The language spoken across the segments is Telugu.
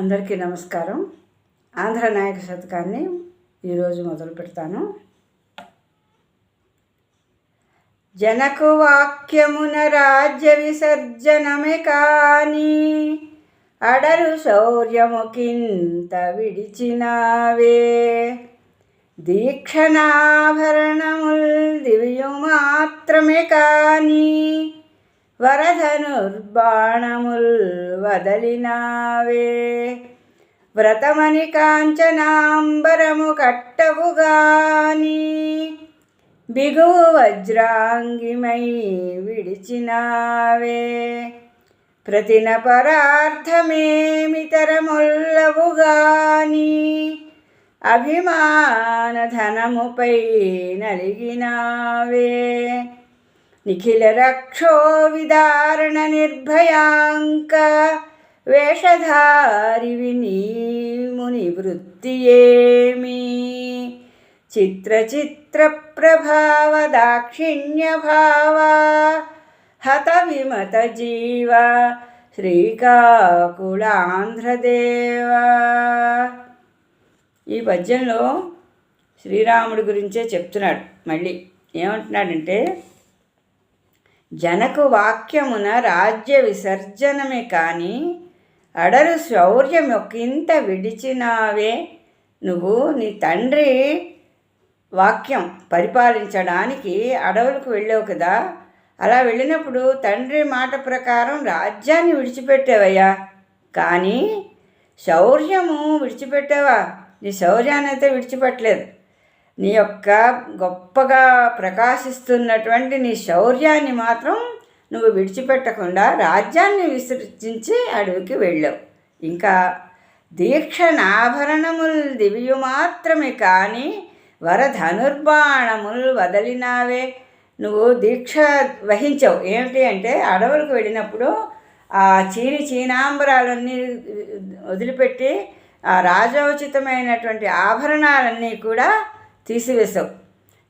అందరికీ నమస్కారం. ఆంధ్ర నాయక శతకాన్ని ఈరోజు మొదలు పెడతాను. జనకు వాక్యమున రాజ్య విసర్జనమే కానీ అడరు శౌర్యము కింత విడిచినావే. దీక్షణాభరణముల్ దివ్యు మాత్రమే కానీ వరధనుర్బాణముల్ వదలినావే. వ్రతమని కాంచనాంబరము కట్టవుగాని బిగువు వజ్రాంగిమై విడిచినావే. ప్రతిన పరార్థమేమితరముల్లవుగాని అభిమానధనముపై నలిగినావే. నిఖిల రక్షో విదారణ నిర్భయాంక వేషధారివి నీ ముని వృత్తి ఏమి చిత్ర చిత్ర ప్రభావ దాక్షిణ్య భావ హత విమత జీవ శ్రీకాకుళాంధ్రదేవ ఈ పద్యంలో శ్రీరాముడి గురించే చెప్తున్నాడు. మళ్ళీ ఏమంటున్నాడంటే జనకు వాక్యమున రాజ్య విసర్జనమే కానీ అడరు శౌర్యం ఒకంత విడిచినావే. నువ్వు నీ తండ్రి వాక్యం పరిపాలించడానికి అడవులకు వెళ్ళావు కదా. అలా వెళ్ళినప్పుడు తండ్రి మాట ప్రకారం రాజ్యాన్ని విడిచిపెట్టావయ్యా. కానీ శౌర్యము విడిచిపెట్టావా? నీ శౌర్యాన్ని అయితే విడిచిపెట్టలేదు. నీ యొక్క గొప్పగా ప్రకాశిస్తున్నటువంటి నీ శౌర్యాన్ని మాత్రం నువ్వు విడిచిపెట్టకుండా రాజ్యాన్ని విసర్జించి అడవికి వెళ్ళావు. ఇంకా దీక్షణాభరణములు దివ్యు మాత్రమే కానీ వరధనుర్బాణములు వదలినావే. నువ్వు దీక్ష వహించావు. ఏమిటి అంటే అడవులకు వెళ్ళినప్పుడు ఆ చీని చీనాంబరాలన్నీ వదిలిపెట్టి ఆ రాజోచితమైనటువంటి ఆభరణాలన్నీ కూడా తీసివేసావు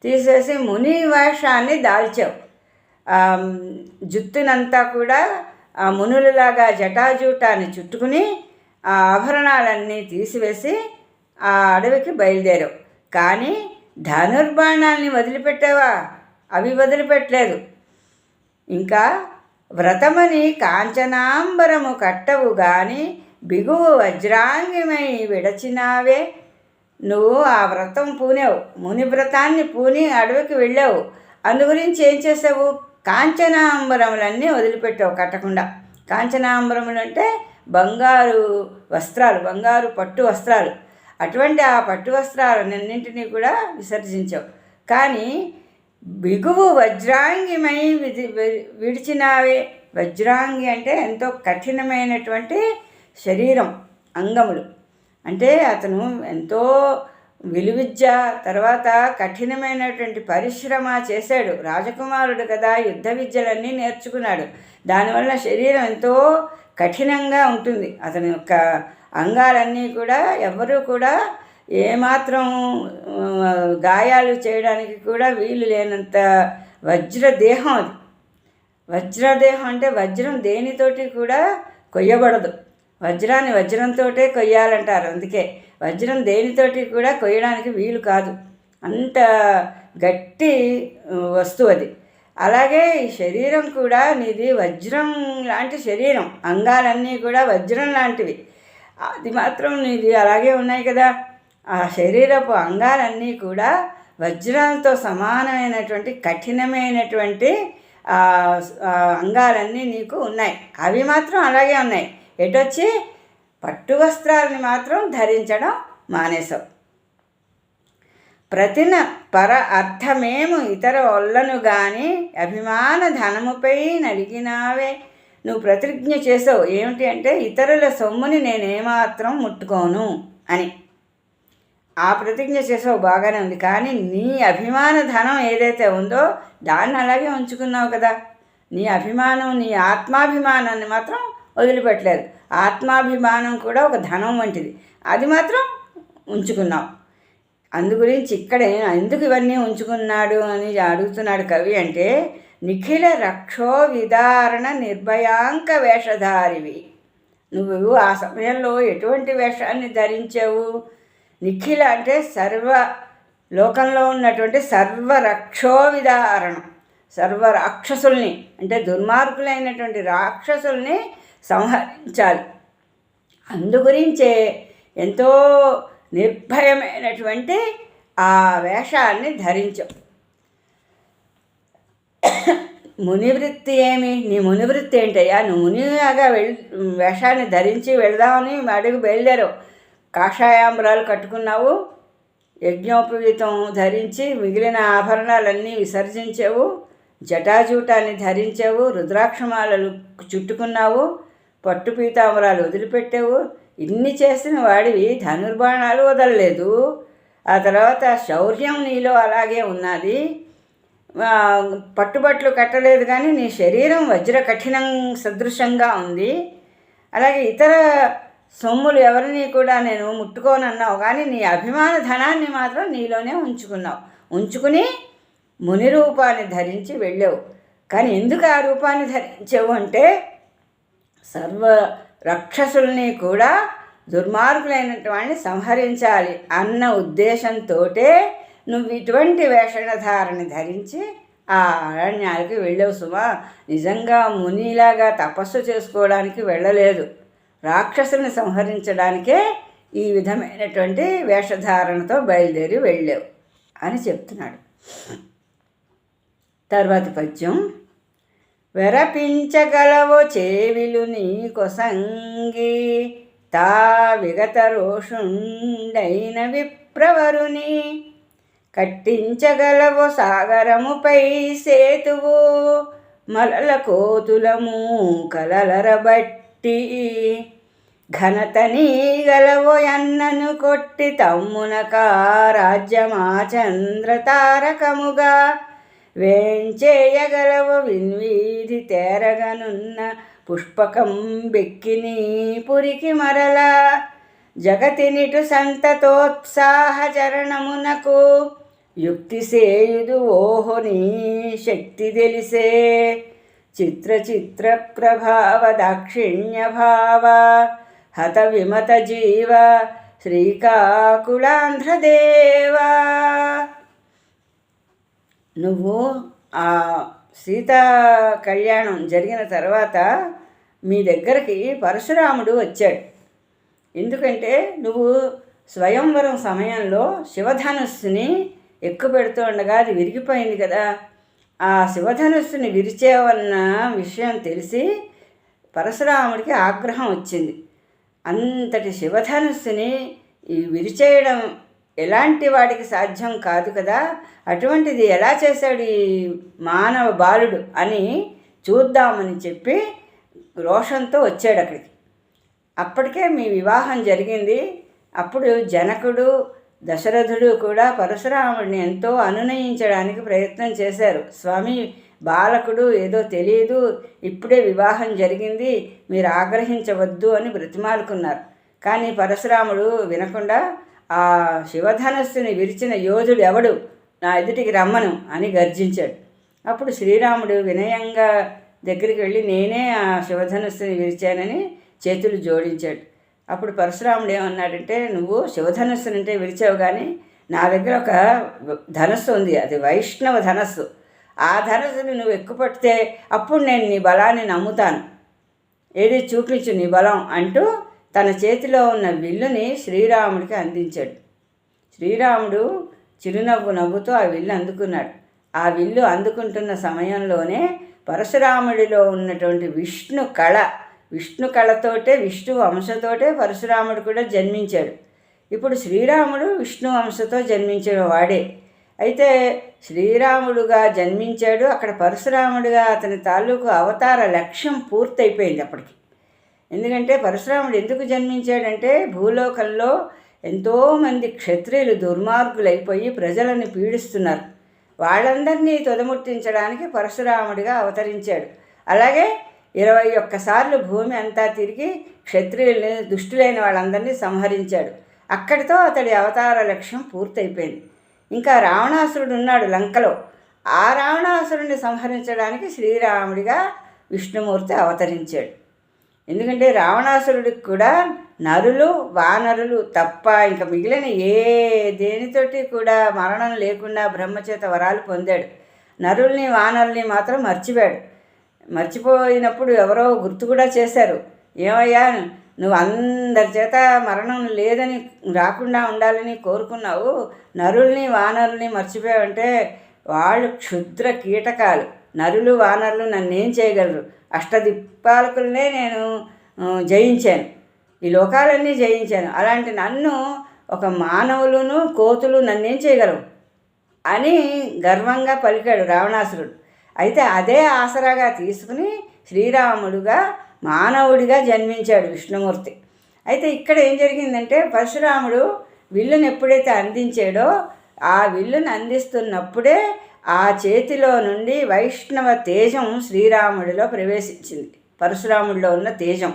తీసేసి ముని వేషాన్ని దాల్చావు. జుత్తునంతా కూడా ఆ మునులలాగా జటాజూటాన్ని చుట్టుకుని ఆ ఆభరణాలన్నీ తీసివేసి ఆ అడవికి బయలుదేరావు. కానీ ధనుర్బాణాల్ని వదిలిపెట్టావా? అవి వదిలిపెట్టలేదు. ఇంకా వ్రతమని కాంచనాంబరము కట్టవు గాని బిగువు వజ్రాంగిమై విడచినావే. నువ్వు ఆ వ్రతం పూనేవు. ముని వ్రతాన్ని పూని అడవికి వెళ్ళావు. అందు గురించి ఏం చేసావు కాంచనాంబరములన్నీ వదిలిపెట్టావు కట్టకుండా. కాంచనాంబరములు అంటే బంగారు వస్త్రాలు బంగారు పట్టు వస్త్రాలు. అటువంటి ఆ పట్టు వస్త్రాలన్నింటినీ కూడా విసర్జించావు. కానీ బిగువు వజ్రాంగిమై విధి విడిచినావే. వజ్రాంగి అంటే ఎంతో కఠినమైనటువంటి శరీరం అంగములు. అంటే అతను ఎంతో విలువిద్య తర్వాత కఠినమైనటువంటి పరిశ్రమ చేశాడు. రాజకుమారుడు కదా యుద్ధ విద్యలన్నీ నేర్చుకున్నాడు. దానివల్ల శరీరం ఎంతో కఠినంగా ఉంటుంది. అతని యొక్క అంగాలన్నీ కూడా ఎవరూ కూడా ఏమాత్రం గాయాలు చేయడానికి కూడా వీలు లేనంత వజ్రదేహం అది. వజ్రదేహం అంటే వజ్రం దేనితోటి కూడా కొయ్యబడదు. వజ్రాన్ని వజ్రంతోటే కొయ్యాలంటారు. అందుకే వజ్రం దేనితోటి కూడా కొయ్యడానికి వీలు కాదు. అంత గట్టి వస్తువు అది. అలాగే ఈ శరీరం కూడా నీది వజ్రం లాంటి శరీరం. అంగాలన్నీ కూడా వజ్రం లాంటివి. అది మాత్రం నీది అలాగే ఉన్నాయి కదా. ఆ శరీరపు అంగాలన్నీ కూడా వజ్రాలతో సమానమైనటువంటి కఠినమైనటువంటి అంగాలన్నీ నీకు ఉన్నాయి. అవి మాత్రం అలాగే ఉన్నాయి. ఎటొచ్చి పట్టు వస్త్రాలని మాత్రం ధరించడం మానేశావు ప్రతిన పర అర్థమేము ఇతర ఒళ్ళను గాని అభిమాన ధనముపై నలిగినావే నువ్వు ప్రతిజ్ఞ చేసావు ఏమిటి అంటే ఇతరుల సొమ్ముని నేనేమాత్రం ముట్టుకోను అని. ఆ ప్రతిజ్ఞ చేసావు బాగానే ఉంది. కానీ నీ అభిమాన ధనం ఏదైతే ఉందో దాన్ని అలాగే ఉంచుకున్నావు కదా. నీ అభిమానం నీ ఆత్మాభిమానాన్ని మాత్రం వదిలిపెట్టలేదు. ఆత్మాభిమానం కూడా ఒక ధనం వంటిది. అది మాత్రం ఉంచుకున్నాం. అందు గురించి ఇక్కడ ఎందుకు ఇవన్నీ ఉంచుకున్నాడు అని అడుగుతున్నాడు కవి అంటే నిఖిల రక్షో విదారణ నిర్భయాంక వేషధారివి. నువ్వు ఆ సమయంలో ఎటువంటి వేషాన్ని ధరించావు? నిఖిల అంటే సర్వ లోకంలో ఉన్నటువంటి సర్వ రక్షోవిధారణం సర్వ రాక్షసుల్ని అంటే దుర్మార్గులైనటువంటి రాక్షసుల్ని సంహరించాలి. అందుగురించే ఎంతో నిర్భయమైనటువంటి ఆ వేషాన్ని ధరించాం. మునివృత్తి ఏమి? నీ మునివృత్తి ఏంటయ్యా? నువ్వు మునిగా వెళ్ వేషాన్ని ధరించి వెళదామని అడుగు బయలుదేరావు. కాషాయాంబరాలు కట్టుకున్నావు. యజ్ఞోపవీతం ధరించి మిగిలిన ఆభరణాలన్నీ విసర్జించావు. జటాజూటాన్ని ధరించావు. రుద్రాక్షమాలలు చుట్టుకున్నావు. పట్టు పీతాంబరాలు వదిలిపెట్టావు? ఇన్ని చేసిన వాడివి ధనుర్బాణాలు వదలలేదు. ఆ తర్వాత శౌర్యం నీలో అలాగే ఉన్నది. పట్టుబట్లు కట్టలేదు కానీ నీ శరీరం వజ్ర కఠినం సదృశంగా ఉంది. అలాగే ఇతర సొమ్ములు ఎవరిని కూడా నేను ముట్టుకోనన్నావు కానీ నీ అభిమాన ధనాన్ని మాత్రం నీలోనే ఉంచుకున్నావు. ఉంచుకుని ముని రూపాన్ని ధరించి వెళ్ళావు. కానీ ఎందుకు ఆ రూపాన్ని ధరించావు అంటే సర్వ రక్షసుల్ని కూడా దుర్మార్గులైనటువంటి సంహరించాలి అన్న ఉద్దేశంతో నువ్వు ఇటువంటి వేషణధారణ ధరించి ఆ అరణ్యాలకి వెళ్ళవు సుమా. నిజంగా మునిలాగా తపస్సు చేసుకోవడానికి వెళ్ళలేదు. రాక్షసుని సంహరించడానికే ఈ విధమైనటువంటి వేషధారణతో బయలుదేరి వెళ్ళావు అని చెప్తున్నాడు. తర్వాతి పద్యం. వెరపించగలవో చేవిలు నీ కొసంగి తా విగత రోషుండైన విప్రవరుని. కట్టించగలవు సాగరముపై సేతువు. మలల కోతులము కలలరబట్టి. ఘనత గలవో అన్నను కొట్టి తమ్మునక రాజ్యమా చంద్ర తారకముగా వేంచేయగలవు విన్వీధి తేరగనున్న పుష్పకం బెక్కిని పురికి మరల. జగతినిటు సంతతోత్సాహచరణమునకు యుక్తి సేయుదు ఓహోని శక్తి తెలిసే. చిత్ర చిత్ర ప్రభావ దాక్షిణ్య భావ హత విమత జీవ శ్రీకాకుళాంధ్రదేవా. నువ్వు ఆ సీతా కళ్యాణం జరిగిన తర్వాత మీ దగ్గరికి పరశురాముడు వచ్చాడు. ఎందుకంటే నువ్వు స్వయంవరం సమయంలో శివధనుస్సుని ఎక్కుపెడుతూ ఉండగా అది విరిగిపోయింది కదా. ఆ శివధనుస్సుని విరిచేవన్న విషయం తెలిసి పరశురాముడికి ఆగ్రహం వచ్చింది. అంతటి శివధనుస్సుని విరిచేయడం ఎలాంటి వాడికి సాధ్యం కాదు కదా. అటువంటిది ఎలా చేశాడు ఈ మానవ బాలుడు అని చూద్దామని చెప్పి రోషంతో వచ్చాడు అక్కడికి. అప్పటికే మీ వివాహం జరిగింది. అప్పుడు జనకుడు దశరథుడు కూడా పరశురాముడిని ఎంతో అనునయించడానికి ప్రయత్నం చేశారు. స్వామి బాలకుడు ఏదో తెలియదు. ఇప్పుడే వివాహం జరిగింది. మీరు ఆగ్రహించవద్దు అని బ్రతిమాలుకున్నారు. కానీ పరశురాముడు వినకుండా ఆ శివధనస్సుని విరిచిన యోధుడు ఎవడు? నా ఎదుటికి రమ్మను అని గర్జించాడు. అప్పుడు శ్రీరాముడు వినయంగా దగ్గరికి వెళ్ళి నేనే ఆ శివధనస్సుని విరిచానని చేతులు జోడించాడు. అప్పుడు పరశురాముడు ఏమన్నాడంటే నువ్వు శివధనస్సు అంటే విరిచావు కానీ నా దగ్గర ఒక ధనస్సు ఉంది అది వైష్ణవ ధనస్సు. ఆ ధనస్సుని నువ్వు ఎక్కుపడితే అప్పుడు నేను నీ బలాన్ని నమ్ముతాను. ఏది చూపించు నీ బలం అంటూ తన చేతిలో ఉన్న విల్లుని శ్రీరాముడికి అందించాడు. శ్రీరాముడు చిరునవ్వు నవ్వుతూ ఆ విల్లు అందుకున్నాడు. ఆ విల్లు అందుకుంటున్న సమయంలోనే పరశురాముడిలో ఉన్నటువంటి విష్ణు కళ విష్ణు కళతోటే విష్ణు వంశతోటే పరశురాముడు కూడా జన్మించాడు. ఇప్పుడు శ్రీరాముడు విష్ణు వంశతో జన్మించిన వాడే. అయితే శ్రీరాముడుగా జన్మించాడు. అక్కడ పరశురాముడిగా అతని తాలూకు అవతార లక్ష్యం పూర్తయిపోయింది అప్పటికి. ఎందుకంటే పరశురాముడు ఎందుకు జన్మించాడంటే భూలోకంలో ఎంతోమంది క్షత్రియులు దుర్మార్గులైపోయి ప్రజలను పీడిస్తున్నారు. వాళ్ళందరినీ తొదముట్టించడానికి పరశురాముడిగా అవతరించాడు. అలాగే ఇరవై ఒక్కసార్లు భూమి అంతా తిరిగి క్షత్రియుల్ని దుష్టులైన వాళ్ళందరినీ సంహరించాడు. అక్కడితో అతడి అవతార లక్ష్యం పూర్తయిపోయింది. ఇంకా రావణాసురుడు ఉన్నాడు లంకలో. ఆ రావణాసురుడిని సంహరించడానికి శ్రీరాముడిగా విష్ణుమూర్తి అవతరించాడు. ఎందుకంటే రావణాసురుడికి కూడా నరులు వానరులు తప్ప ఇంకా మిగిలిన ఏ దేనితోటి కూడా మరణం లేకుండా బ్రహ్మచేత వరాలు పొందాడు. నరుల్ని వానరుల్ని మాత్రం మర్చిపోయాడు. మర్చిపోయినప్పుడు ఎవరో గుర్తు కూడా చేశారు. ఏమయ్యా నువ్వు అందరి చేత మరణం లేదని రాకుండా ఉండాలని కోరుకున్నావు. నరుల్ని వానరుల్ని మర్చిపోయావంటే వాళ్ళు క్షుద్ర కీటకాలు. నరులు వానరులు నన్నేం చేయగలరు? అష్టదిప్పాలకులనే నేను జయించాను. ఈ లోకాలన్నీ జయించాను. అలాంటి నన్ను ఒక మానవులను కోతులు నన్నేం చేయగలవు? అని గర్వంగా పలికాడు రావణాసురుడు. అయితే అదే ఆసరాగా తీసుకుని శ్రీరాముడుగా మానవుడిగా జన్మించాడు విష్ణుమూర్తి. అయితే ఇక్కడ ఏం జరిగిందంటే పరశురాముడు విల్లును ఎప్పుడైతే అందించాడో ఆ విల్లును అందిస్తున్నప్పుడే ఆ చేతిలో నుండి వైష్ణవ తేజం శ్రీరాముడిలో ప్రవేశించింది. పరశురాముడిలో ఉన్న తేజం.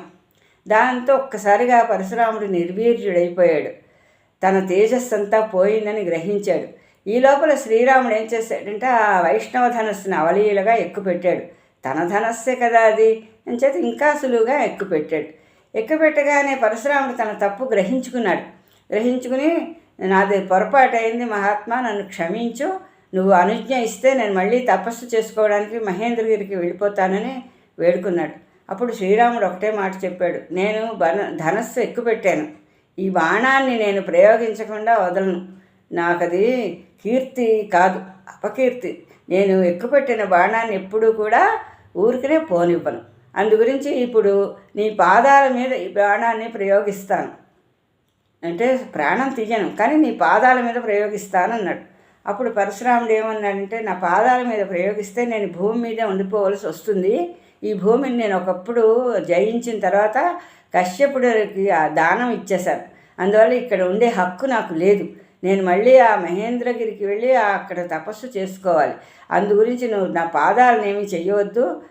దాంతో ఒక్కసారిగా పరశురాముడు నిర్వీర్యుడైపోయాడు. తన తేజస్సు అంతా పోయిందని గ్రహించాడు. ఈ లోపల శ్రీరాముడు ఏం చేశాడంటే ఆ వైష్ణవ ధనస్సుని అవలీలగా ఎక్కుపెట్టాడు. తన ధనస్సే కదా అది? అని చేత ఇంకా సులువుగా ఎక్కుపెట్టాడు. ఎక్కుపెట్టగానే పరశురాముడు తన తప్పు గ్రహించుకున్నాడు. గ్రహించుకుని నాది పొరపాటు అయింది మహాత్మా నన్ను క్షమించు నువ్వు అనుజ్ఞ ఇస్తే నేను మళ్ళీ తపస్సు చేసుకోవడానికి మహేంద్రగిరికి వెళ్ళిపోతానని వేడుకున్నాడు. అప్పుడు శ్రీరాముడు ఒకటే మాట చెప్పాడు. నేను బన ధనస్సు ఎక్కుపెట్టాను. ఈ బాణాన్ని నేను ప్రయోగించకుండా వదలను. నాకది కీర్తి కాదు అపకీర్తి. నేను ఎక్కుపెట్టిన బాణాన్ని ఎప్పుడూ కూడా ఊరికనే పోనివ్వను. అందు గురించి ఇప్పుడు నీ పాదాల మీద ఈ బాణాన్ని ప్రయోగిస్తాను. అంటే ప్రాణం తీయను కానీ నీ పాదాల మీద ప్రయోగిస్తాను అన్నాడు అప్పుడు పరశురాముడు ఏమన్నాడంటే నా పాదాల మీద ప్రయోగిస్తే నేను భూమి మీదే ఉండిపోవలసి వస్తుంది. ఈ భూమిని నేను ఒకప్పుడు జయించిన తర్వాత కశ్యపుడికి ఆ దానం ఇచ్చేశాను అందువల్ల ఇక్కడ ఉండే హక్కు నాకు లేదు. నేను మళ్ళీ ఆ మహేంద్రగిరికి వెళ్ళి అక్కడ తపస్సు చేసుకోవాలి. అందు గురించి నువ్వు నా పాదాలను చేయవద్దు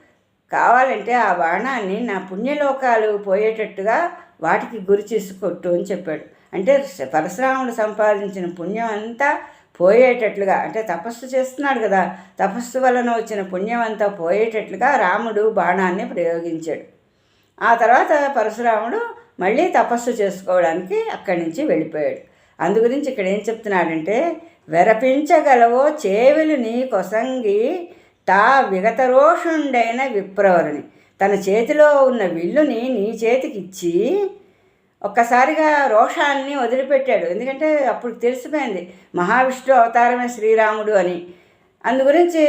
కావాలంటే ఆ బాణాన్ని నా పుణ్యలోకాలు పోయేటట్టుగా వాటికి గురి చేసుకొట్టు అని చెప్పాడు. అంటే పరశురాముడు సంపాదించిన పుణ్యం అంతా పోయేటట్లుగా అంటే తపస్సు చేస్తున్నాడు కదా తపస్సు వలన వచ్చిన పుణ్యం అంతా పోయేటట్లుగా రాముడు బాణాన్ని ప్రయోగించాడు. ఆ తర్వాత పరశురాముడు మళ్ళీ తపస్సు చేసుకోవడానికి అక్కడి నుంచి వెళ్ళిపోయాడు. అందుగురించి ఇక్కడ ఏం చెప్తున్నాడంటే వెరపించగలవో చేవులు నీ కొసంగి తా విగతరోషుండైన విప్రవరుని. తన చేతిలో ఉన్న విల్లుని నీ చేతికిచ్చి ఒక్కసారిగా రోషాన్ని వదిలిపెట్టాడు. ఎందుకంటే అప్పుడు తెలిసిపోయింది మహావిష్ణు అవతారమే శ్రీరాముడు అని. అందుగురించి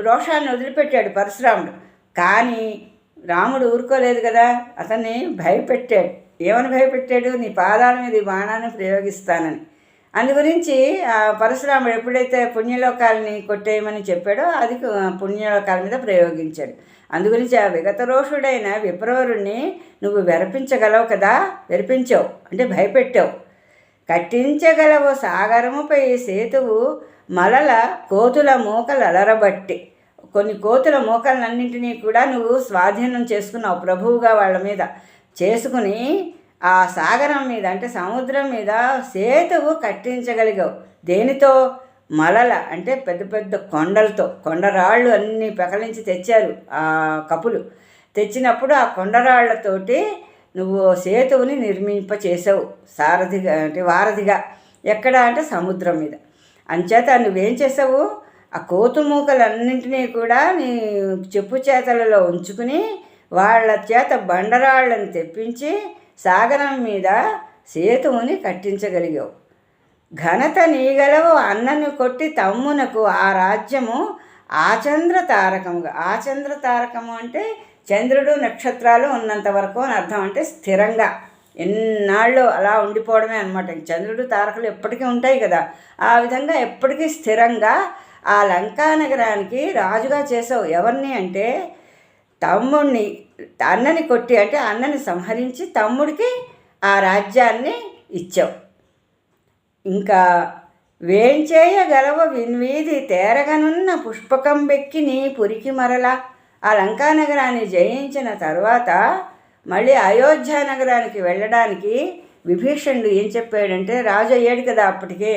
రోషాన్ని వదిలిపెట్టాడు పరశురాముడు. కానీ రాముడు ఊరుకోలేదు కదా అతన్ని భయపెట్టాడు. ఏమని భయపెట్టాడు? నీ పాదాల మీద ఈ బాణాన్ని ప్రయోగిస్తానని. అందుగురించి పరశురాముడు ఎప్పుడైతే పుణ్యలోకాలని కొట్టేయమని చెప్పాడో అది పుణ్యలోకాల మీద ప్రయోగించాడు. అందుగురించి ఆ విగతరోషుడైన విప్రవరుణ్ణి నువ్వు వెరపించగలవు కదా? వెరిపించావు. అంటే భయపెట్టావు. కట్టించగలవు సాగరముపై సేతువు మలల కోతుల మూకలు అలరబట్టి కొన్ని కోతుల మూకలన్నింటినీ కూడా నువ్వు స్వాధీనం చేసుకున్నావు ప్రభువుగా వాళ్ళ మీద. చేసుకుని ఆ సాగరం మీద అంటే సముద్రం మీద సేతువు కట్టించగలిగావు. దేనితో? మలల అంటే పెద్ద పెద్ద కొండలతో. కొండరాళ్ళు అన్నీ పెకలించి తెచ్చారు ఆ కపులు. తెచ్చినప్పుడు ఆ కొండరాళ్ళతోటి నువ్వు సేతువుని నిర్మింప చేసావు సారథిగా అంటే వారధిగా. ఎక్కడ? అంటే సముద్రం మీద. అంచేత నువ్వేం చేసావు ఆ కోతుమూకలన్నింటినీ కూడా నీ చెప్పు చేతలలో ఉంచుకుని వాళ్ళ చేత బండరాళ్ళని తెప్పించి సాగరం మీద సేతువుని కట్టించగలిగావు. ఘనత నీగలవు అన్నను కొట్టి తమ్మునకు ఆ రాజ్యము ఆచంద్ర తారకముగా ఆచంద్ర తారకము అంటే చంద్రుడు నక్షత్రాలు ఉన్నంత వరకు అని అర్థం అంటే స్థిరంగా. ఎన్నాళ్ళు అలా ఉండిపోవడమే అనమాట చంద్రుడు తారకలు ఎప్పటికీ ఉంటాయి కదా. ఆ విధంగా ఎప్పటికీ స్థిరంగా ఆ లంకా నగరానికి రాజుగా చేసావు. ఎవరిని అంటే తమ్ముడిని అన్నని కొట్టి అంటే అన్నని సంహరించి తమ్ముడికి ఆ రాజ్యాన్ని ఇచ్చావు. ఇంకా వేంచేయగలవ విన్వీధి తేరగనున్న పుష్పకం బెక్కి నీ పురికి మరల. ఆ లంకా నగరాన్ని జయించిన తర్వాత మళ్ళీ అయోధ్య నగరానికి వెళ్ళడానికి విభీషణుడు ఏం చెప్పాడంటే రాజు అయ్యాడు కదా అప్పటికే.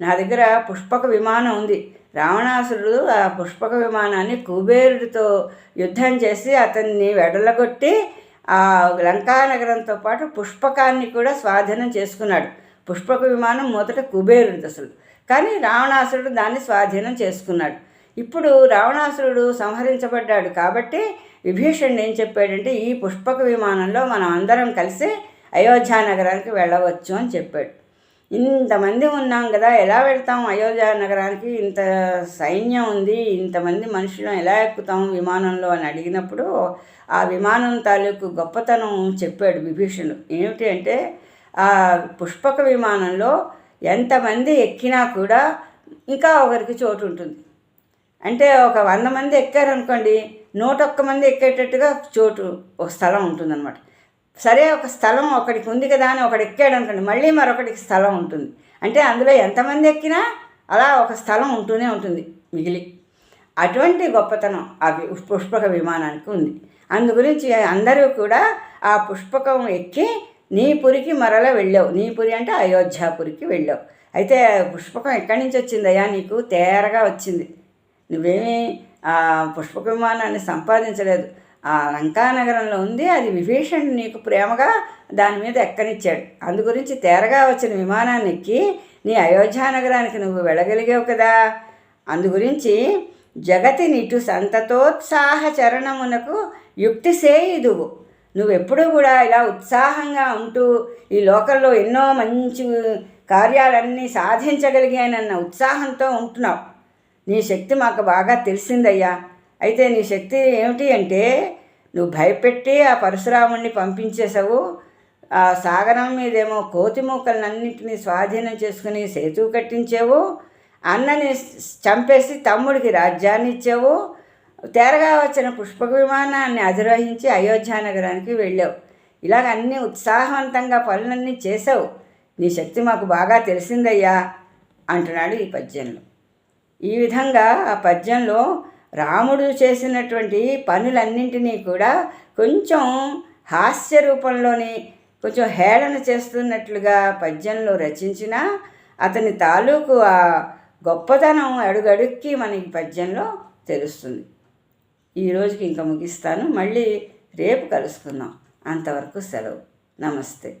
నా దగ్గర పుష్పక విమానం ఉంది. రావణాసురుడు ఆ పుష్పక విమానాన్ని కుబేరుడితో యుద్ధం చేసి అతన్ని వెడలగొట్టి ఆ లంకానగరంతో పాటు పుష్పకాన్ని కూడా స్వాధీనం చేసుకున్నాడు. పుష్పక విమానం మొదట కుబేరుడు అసలు. కానీ రావణాసురుడు దాన్ని స్వాధీనం చేసుకున్నాడు. ఇప్పుడు రావణాసురుడు సంహరించబడ్డాడు కాబట్టి విభీషణుడు ఏం చెప్పాడంటే ఈ పుష్పక విమానంలో మనం అందరం కలిసి అయోధ్యా నగరానికి వెళ్ళవచ్చు అని చెప్పాడు. ఇంతమంది ఉన్నాం కదా ఎలా వెళ్తాం అయోధ్య నగరానికి? ఇంత సైన్యం ఉంది ఇంతమంది మనుషులను ఎలా ఎక్కుతాం విమానంలో అని అడిగినప్పుడు ఆ విమానం తాలూకు గొప్పతనం చెప్పాడు విభీషణుడు. ఏమిటి అంటే ఆ పుష్పక విమానంలో ఎంతమంది ఎక్కినా కూడా ఇంకా ఒకరికి చోటు ఉంటుంది. అంటే ఒక వంద మంది ఎక్కారనుకోండి నూట ఒక్క మంది ఎక్కేటట్టుగా చోటు ఒక స్థలం ఉంటుందన్నమాట. సరే ఒక స్థలం ఒకడికి ఉంది కదా అని ఒకడు ఎక్కాడు అనుకోండి మళ్ళీ మరొకటికి స్థలం ఉంటుంది. అంటే అందులో ఎంతమంది ఎక్కినా అలా ఒక స్థలం ఉంటూనే ఉంటుంది మిగిలి. అటువంటి గొప్పతనం ఆ పుష్పక విమానానికి ఉంది. అందు గురించి అందరూ కూడా ఆ పుష్పకం ఎక్కి నీ పురికి మరల వెళ్ళావు. నీ పురి అంటే అయోధ్యాపురికి వెళ్ళావు. అయితే పుష్పకం ఎక్కడి నుంచి వచ్చిందయ్యా నీకు? తేరగా వచ్చింది. నువ్వేమీ ఆ పుష్పక విమానాన్ని సంపాదించలేదు. ఆ లంకానగరంలో ఉంది. అది విభీషణుడు నీకు ప్రేమగా దాని మీద ఎక్కనిచ్చాడు. అందు గురించి తేరగా వచ్చిన విమానాన్ని ఎక్కి నీ అయోధ్యానగరానికి నువ్వు వెళ్ళగలిగావు కదా అందు గురించి జగతి నిటు సంతతోత్సాహ చరణమునకు యుక్తి సేయుదువు. నువ్వెప్పుడూ కూడా ఇలా ఉత్సాహంగా ఉంటూ ఈ లోకల్లో ఎన్నో మంచి కార్యాలన్నీ సాధించగలిగానన్న ఉత్సాహంతో ఉంటున్నావు. నీ శక్తి మాకు బాగా తెలిసిందయ్యా. అయితే నీ శక్తి ఏమిటి అంటే నువ్వు భయపెట్టి ఆ పరశురాముణ్ణి పంపించేసావు ఆ సాగరం మీదేమో కోతి మూకలన్నింటినీ స్వాధీనం చేసుకుని సేతు కట్టించావు. అన్నని చంపేసి తమ్ముడికి రాజ్యాన్ని ఇచ్చావు. తేరగా వచ్చిన పుష్పక విమానాన్ని అధిరోహించి అయోధ్య నగరానికి వెళ్ళావు. ఇలాగ అన్ని ఉత్సాహవంతంగా పనులన్నీ చేసావు నీ శక్తి మాకు బాగా తెలిసిందయ్యా అంటున్నాడు ఈ పద్యంలో. ఈ విధంగా ఆ పద్యంలో రాముడు చేసినటువంటి పనులన్నింటినీ కూడా కొంచెం హాస్య రూపంలోని కొంచెం హేళన చేస్తున్నట్లుగా పద్యంలో రచించిన అతని తాలూకు ఆ గొప్పతనం అడుగడుక్కి మనకి పద్యంలో తెలుస్తుంది. ఈ రోజుకి ఇంకా ముగిస్తాను. మళ్ళీ రేపు కలుసుకుందాం. అంతవరకు సెలవు. నమస్తే.